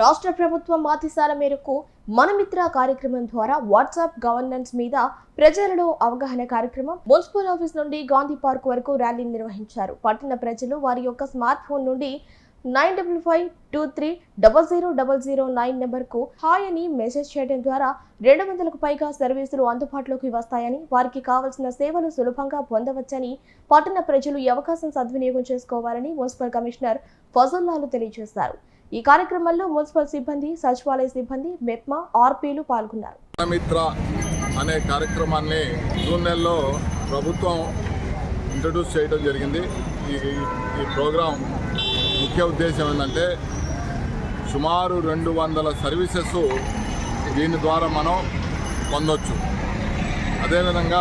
రాష్ట్ర ప్రభుత్వం ఆదేశాల మేరకు మనమిత్ర కార్యక్రమం ద్వారా వాట్సాప్ గవర్నెన్స్ మీద ప్రజలలో అవగాహన కార్యక్రమం మున్సిపల్ ఆఫీస్ నుండి గాంధీ పార్క్ వరకు ర్యాలీ నిర్వహించారు. పట్టణ ప్రజలు వారి యొక్క స్మార్ట్ ఫోన్ నుండి nine double five two three double zero double zero nine నెంబర్కు హాయ్ అని మెసేజ్ చేయడం ద్వారా రెండు వందలకు పైగా సర్వీసులు అందుబాటులోకి వస్తాయని వారికి కావలసిన సేవలు సులభంగా పొందవచ్చని పట్టణ ప్రజలు ఈ అవకాశం సద్వినియోగం చేసుకోవాలని మున్సిపల్ కమిషనర్ ఫజుల్లాలు తెలియజేశారు. ఈ కార్యక్రమంలో మున్సిపల్ సిబ్బంది సచివాలయ సిబ్బంది మెప్మా ఆర్పీలు పాల్గొన్నారు. అనే కార్యక్రమాన్ని జూన్ నెలలో ప్రభుత్వం ఇంట్రడ్యూస్ చేయడం జరిగింది. ఈ ఈ ప్రోగ్రాం ముఖ్య ఉద్దేశం ఏంటంటే సుమారు రెండు వందల సర్వీసెస్ దీని ద్వారా మనం పొందొచ్చు. అదేవిధంగా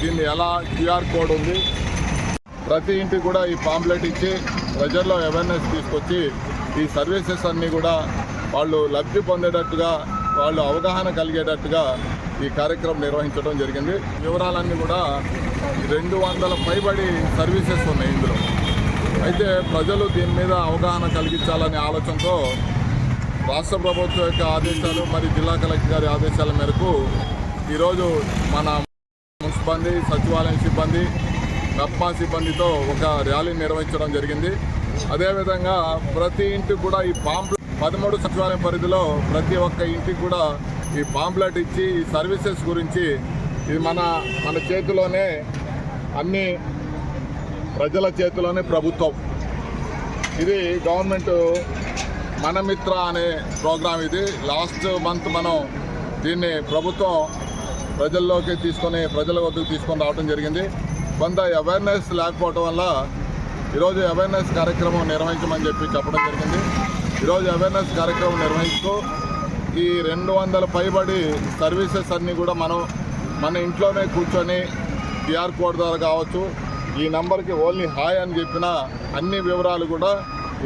దీన్ని ఎలా క్యూఆర్ కోడ్ ఉంది ప్రతి ఇంటికి కూడా ఈ పాంప్లెట్ ఇచ్చి ప్రజల్లో అవేర్నెస్ తీసుకొచ్చి ఈ సర్వీసెస్ అన్నీ కూడా వాళ్ళు లబ్ధి పొందేటట్టుగా వాళ్ళు అవగాహన కలిగేటట్టుగా ఈ కార్యక్రమం నిర్వహించడం జరిగింది. వివరాలన్నీ కూడా రెండు వందల పైబడి సర్వీసెస్ ఉన్నాయి ఇందులో. అయితే ప్రజలు దీని మీద అవగాహన కలిగించాలనే ఆలోచనతో రాష్ట్ర ప్రభుత్వం యొక్క ఆదేశాలు మరి జిల్లా కలెక్టర్ గారి ఆదేశాల మేరకు ఈరోజు మన మున్సిపల్ సచివాలయం సిబ్బంది రప్మా సిబ్బందితో ఒక ర్యాలీ నిర్వహించడం జరిగింది. అదేవిధంగా ప్రతి ఇంటికి కూడా ఈ పాంప్లెట్ పదమూడు సచివాలయం పరిధిలో ప్రతి ఒక్క ఇంటికి కూడా ఈ పాంప్లెట్ ఇచ్చి ఈ సర్వీసెస్ గురించి ఇది మన మన చేతిలోనే అన్ని ప్రజల చేతిలోనే ప్రభుత్వం. ఇది గవర్నమెంట్ మన మిత్ర అనే ప్రోగ్రాం ఇది. లాస్ట్ మంత్ మనం దీన్ని ప్రభుత్వం ప్రజల్లోకి తీసుకొని ప్రజల వద్దకు తీసుకొని రావడం జరిగింది. కొంత అవేర్నెస్ లేకపోవడం వల్ల ఈరోజు అవేర్నెస్ కార్యక్రమం నిర్వహించమని చెప్పి చెప్పడం జరిగింది. ఈరోజు అవేర్నెస్ కార్యక్రమం నిర్వహిస్తూ ఈ రెండు వందల పైబడి సర్వీసెస్ అన్నీ కూడా మనం మన ఇంట్లోనే కూర్చొని క్యూఆర్ కోడ్ ద్వారా కావచ్చు ఈ నంబర్కి ఓన్లీ హాయ్ అని చెప్పిన అన్ని వివరాలు కూడా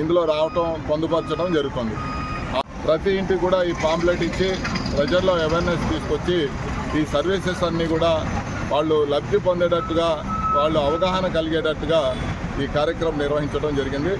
ఇందులో రావటం పొందుపరచడం జరుగుతుంది. ప్రతి ఇంటికి కూడా ఈ పాంప్లెట్ ఇచ్చి ప్రజల్లో అవేర్నెస్ తీసుకొచ్చి ఈ సర్వీసెస్ అన్నీ కూడా వాళ్ళు లబ్ధి పొందేటట్టుగా వాళ్ళు అవగాహన కలిగేటట్టుగా ఈ కార్యక్రమం నిర్వహించడం జరిగింది.